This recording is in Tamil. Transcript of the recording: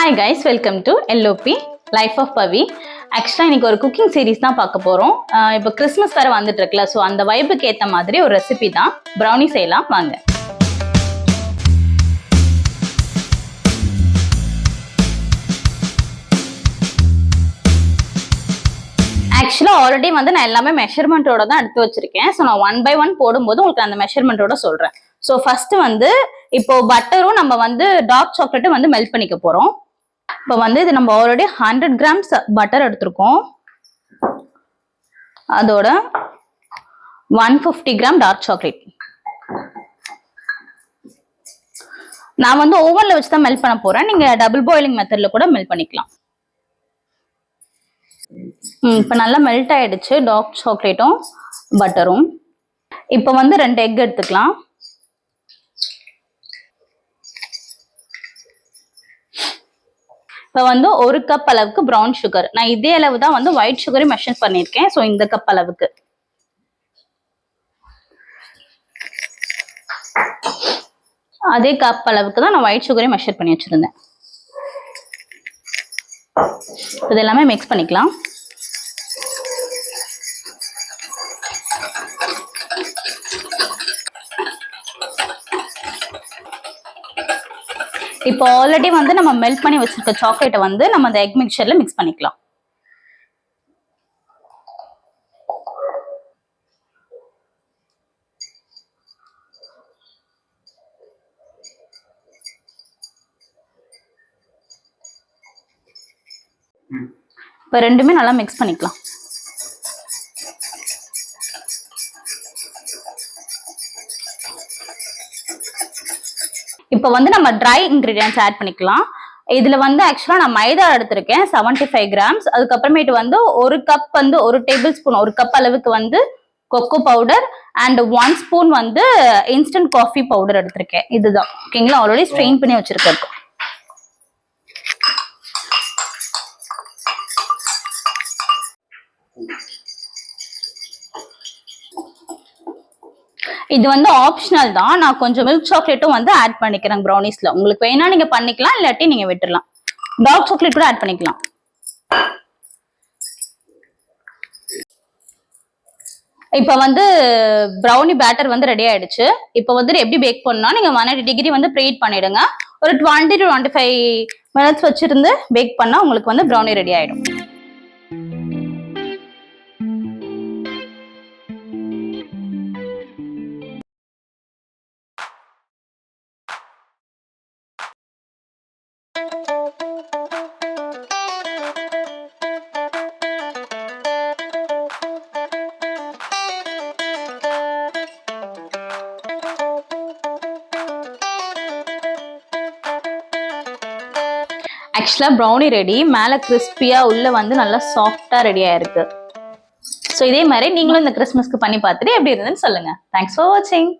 Hi guys welcome to L O P life of Pavi ஆக்சுவலாக இன்னைக்கு ஒரு குக்கிங் சீரிஸ் தான் பார்க்க போகிறோம் இப்போ கிறிஸ்மஸ் வேறு வந்துட்டு இருக்குல்ல ஸோ அந்த வைப்புக்கு ஏற்ற மாதிரி ஒரு ரெசிபி தான். ப்ரௌனி செய்யலாம் வாங்க. ஆக்சுவலாக ஆல்ரெடி வந்து நான் எல்லாமே மெஷர்மெண்ட்டோட தான் எடுத்து வச்சிருக்கேன். ஸோ நான் ஒன் பை ஒன் போடும்போது உங்களுக்கு அந்த மெஷர்மெண்ட்டோட சொல்கிறேன் ஸோ ஃபர்ஸ்ட் வந்து இப்போ பட்டரும் நம்ம வந்து டார்க் சாக்லேட்டும் வந்து மெல்ட் பண்ணிக்க போகிறோம் இப்போ வந்து இது நம்ம ஆல்ரெடி ஹண்ட்ரட் கிராம்ஸ் பட்டர் எடுத்திருக்கோம். அதோட one fifty gram dark chocolate நான் வந்து ஓவன்ல வச்சு தான் மெல்ட் பண்ண போறேன். நீங்க டபுள் பாயிலிங் மெத்தடில் கூட மெல்ட் பண்ணிக்கலாம். இப்போ நல்லா மெல்ட் ஆயிடுச்சு. டார்க் சாக்லேட்டும் பட்டரும் இப்போ வந்து ரெண்டு எக் எடுத்துக்கலாம். இப்போ வந்து ஒரு கப் அளவுக்கு ப்ரௌன் சுகர் நான் இதே அளவு தான் வந்து ஒயிட் சுகரையும் மெஷர் பண்ணியிருக்கேன். ஸோ இந்த கப் அளவுக்கு. அதே கப் அளவுக்கு தான் நான் ஒயிட் சுகரையும் மெஷர் பண்ணி வச்சிருந்தேன். இது எல்லாமே மிக்ஸ் பண்ணிக்கலாம். இப்போ ஆல்ரெடி வந்து நம்ம மெல்ட் பண்ணி வச்சிருக்க சாக்லேட்டை வந்து நம்ம அந்த எக் மிக்சர்ல மிக்ஸ் பண்ணிக்கலாம். இப்போ ரெண்டுமே நல்லா மிக்ஸ் பண்ணிக்கலாம். இப்போ வந்து நம்ம ட்ரை இன்கிரீடியன்ஸ் ஆட் பண்ணிக்கலாம். இதுல வந்து ஆக்சுவலா நான் மைதா எடுத்திருக்கேன் 75 ஃபைவ் கிராம்ஸ் அதுக்கப்புறமேட்டு வந்து ஒரு கப் வந்து ஒரு டேபிள் ஸ்பூன் ஒரு கப் அளவுக்கு வந்து cocoa powder and one spoon வந்து இன்ஸ்டன்ட் காஃபி பவுடர் எடுத்திருக்கேன். இதுதான். ஓகேங்களா ஆல்ரெடி ஸ்ட்ரெயின் பண்ணி வச்சிருக்கேன் இது வந்து ஆப்ஷனல் தான். நான் கொஞ்சம் மில்க் சாக்லேட்டும் வந்து ஆட் பண்ணிக்கிறேன் ப்ரௌனிஸ்ல உங்களுக்கு வேணா நீங்க பண்ணிக்கலாம் இல்லாட்டி நீங்க விட்டுடலாம் டார்க் சாக்லேட் கூட ஆட் பண்ணிக்கலாம். இப்போ வந்து ப்ரௌனி பேட்டர் வந்து ரெடி ஆயிடுச்சு. இப்போ வந்து எப்படி பேக் பண்ணா நீங்க ஒன் எயிட்டி டிகிரி வந்து ப்ரீட் பண்ணிடுங்க. ஒரு twenty to twenty five minutes வச்சிருந்து பேக் பண்ணா உங்களுக்கு வந்து ப்ரௌனி ரெடி ஆயிடும். ஆக்சுவலாக ப்ரௌனி ரெடி மேலே கிறிஸ்பியாக உள்ளே வந்து நல்லா சாஃப்டாக ரெடி ஆயிருக்கு. ஸோ இதே மாதிரி நீங்களும் இந்த கிறிஸ்மஸ்க்கு பண்ணி பார்த்துட்டு எப்படி இருந்ததுன்னு சொல்லுங்க. தேங்க்ஸ் ஃபார் வாட்சிங்